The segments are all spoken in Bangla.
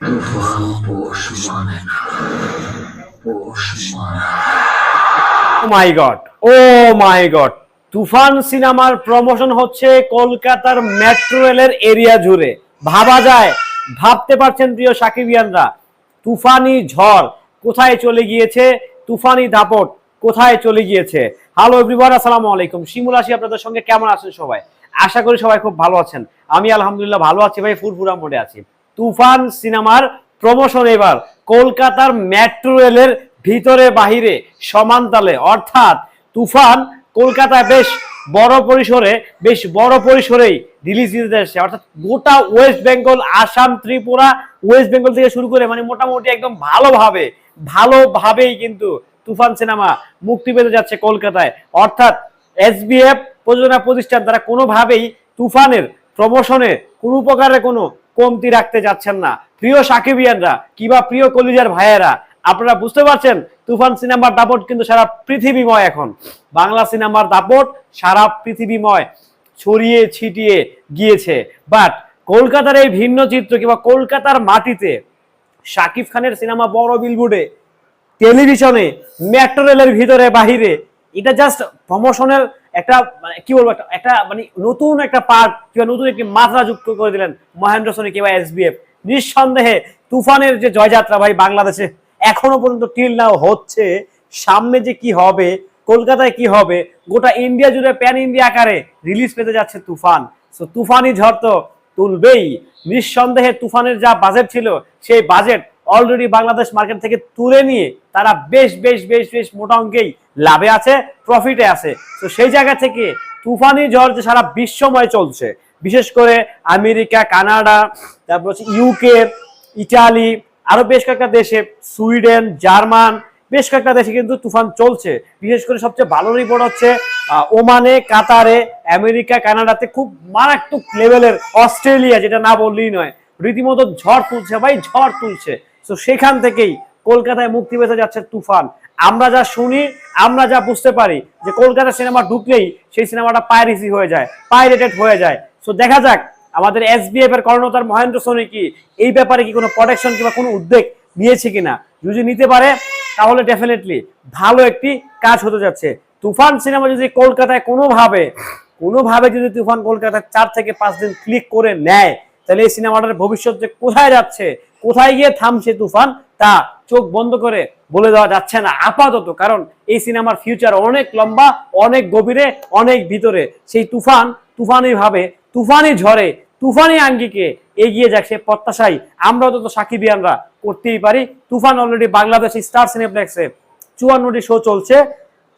তুফান পোষ ও মাই গড ও মাই গড তুফান সিনেমার প্রমোশন হচ্ছে কলকাতার মেট্রো রেলের এরিয়া জুড়ে। ভাবা যায়, ভাবতে পারছেন প্রিয় সাকিবিয়ানরা। তুফানি ঝড়, কোথায় চলে গিয়েছে? তুফানি দাপট, কোথায় চলে গিয়েছে? হ্যালো এভরিওয়ান আসসালামু আলাইকুম। শিমুল আসি আপনাদের সঙ্গে, কেমন আছেন সবাই? আশা করি সবাই খুব ভালো আছেন। আমি আলহামদুলিল্লাহ ভালো আছি ভাই, ফুরফুরা মোডে আছি। তুফান সিনেমার প্রমোশন এবার কলকাতার মেট্রো রেলের ভিতরে বাহিরে সমানতালে অর্থাৎ তুফান কলকাতায় বেশ বড় পরিসরে, বেশ বড় পরিসরেই রিলিজ দিতে যাচ্ছে অর্থাৎ গোটা ওয়েস্ট বেঙ্গল আসাম ত্রিপুরা ওয়েস্ট বেঙ্গল থেকে শুরু করে মানে মোটামুটি একদম ভালোভাবে, ভালোভাবেই কিন্তু তুফান সিনেমা মুক্তি পেতে যাচ্ছে কলকাতায়। অর্থাৎ এস এসবিএফ প্রযোজনা প্রতিষ্ঠান তারা কোনোভাবেই তুফানের, প্রমোশনে কোনো প্রকারের কোনো কমতি রাখতে যাচ্ছেন না। প্রিয় সাকিবিয়ানরা কিবা প্রিয় কলিজার ভাইয়েরা, আপনারা বুঝতে পারছেন, তুফান সিনেমার দাপট কিন্তু সারা পৃথিবীময় এখন। বাংলা সিনেমার দাপট সারা পৃথিবীময় ছড়িয়ে ছিটিয়ে গিয়েছে। বাট কলকাতার এই ভিন্ন চিত্র কিংবা কলকাতার মাটিতে শাকিব খানের সিনেমা বড় বিলবোর্ডে, টেলিভিশনে, মেট্রো রেলের ভিতরে, বাহিরে, এটা জাস্ট প্রমোশনের একটা মানে কি বলব, একটা- মানে নতুন একটা পার্ট কিংবা নতুন একটি মাত্রা যুক্ত করে দিলেন মহেন্দ্র সোনি কিংবা এসবিএফ নিঃসন্দেহে তুফানের যে জয়যাত্রা ভাই বাংলাদেশে এখনও পর্যন্ত টিল নাও হচ্ছে, সামনে যে কি হবে, কলকাতায় কি হবে, গোটা ইন্ডিয়া জুড়ে প্যান ইন্ডিয়া আকারে রিলিজ পেতে যাচ্ছে তুফান। সো তুফানি ঝড় তো তুলবেই। নিঃসন্দেহে তুফানের যা বাজেট ছিল, সেই বাজেট অলরেডি বাংলাদেশ মার্কেট থেকে তুলে নিয়ে তারা বেশ বেশ বেশ বেশ মোটা অঙ্কেই লাভে আছে প্রফিটে আছে। তো সেই জায়গা থেকে তুফানি ঝড় যে সারা বিশ্বময় চলছে, বিশেষ করে আমেরিকা, কানাডা, তারপর হচ্ছে ইউকে ইটালি, আরও বেশ কয়েকটা দেশে, সুইডেন, জার্মান, বেশ কয়েকটা দেশে কিন্তু তুফান চলছে। বিশেষ করে সবচেয়ে ভালো রিপোর্ট হচ্ছে ওমানে, কাতারে, আমেরিকা, কানাডাতে খুব মারাত্মক লেভেলের অস্ট্রেলিয়া, যেটা না বললেই নয়। রীতিমতো ঝড় তুলছে ভাই, ঝড় তুলছে। তো সেখান থেকেই কলকাতায় মুক্তি পেতে যাচ্ছে তুফান। আমরা যা শুনি, আমরা যা বুঝতে পারি যে কলকাতা সিনেমা ঢুকলেই সেই সিনেমাটা পাইরেসি হয়ে যায় পাইরেটেড হয়ে যায়। সো দেখা যাক, আমাদের এসবিএফ এর কর্ণতার মহেন্দ্র সোনি কি, এই ব্যাপারে কি কোনো প্রোটেকশন কিংবা কোনো উদ্যোগ নিয়েছে কিনা? যদি নিতে পারে, তাহলে ডেফিনেটলি ভালো একটি কাজ হতে যাচ্ছে। তুফান সিনেমা যদি কলকাতায় কোনোভাবে কোনোভাবে যদি তুফান কলকাতায় চার থেকে পাঁচ দিন ক্লিক করে নেয়, তাহলে এই সিনেমাটার ভবিষ্যৎ যে কোথায় যাচ্ছে কোথায় গিয়ে থামছে তুফান, তা চোখ বন্ধ করে বলে দেওয়া যাচ্ছে না। আপাতত, কারণ এই সিনেমার ফিউচার অনেক লম্বা, অনেক গভীরে, অনেক ভিতরে। সেই তুফান, তুফানি ভাবে, তুফানি ঝড়ে, তুফানি আঙ্গিকে এগিয়ে যাক সে প্রত্যাশাই। আমরা তো সাকিবিয়ানরা করতেই পারি। তুফান অলরেডি বাংলাদেশ স্টার সিনেপ্লেক্সে চুয়ান্নটি শো চলছে।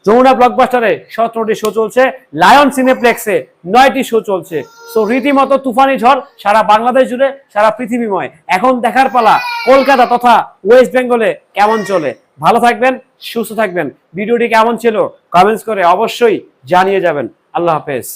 যমুনা ব্লকবাস্টারে সতেরোটি শো চলছে লায়ন সিনেপ্লেক্সে নয়টি শো চলছে। সো রীতিমতো তুফানি ঝড় সারা বাংলাদেশ জুড়ে, সারা পৃথিবীময়। এখন দেখার পালা কলকাতা তথা ওয়েস্ট বেঙ্গলে কেমন চলে? ভালো থাকবেন, সুস্থ থাকবেন। ভিডিওটি কেমন ছিল? কমেন্টস করে অবশ্যই জানিয়ে যাবেন। আল্লাহ হাফেজ।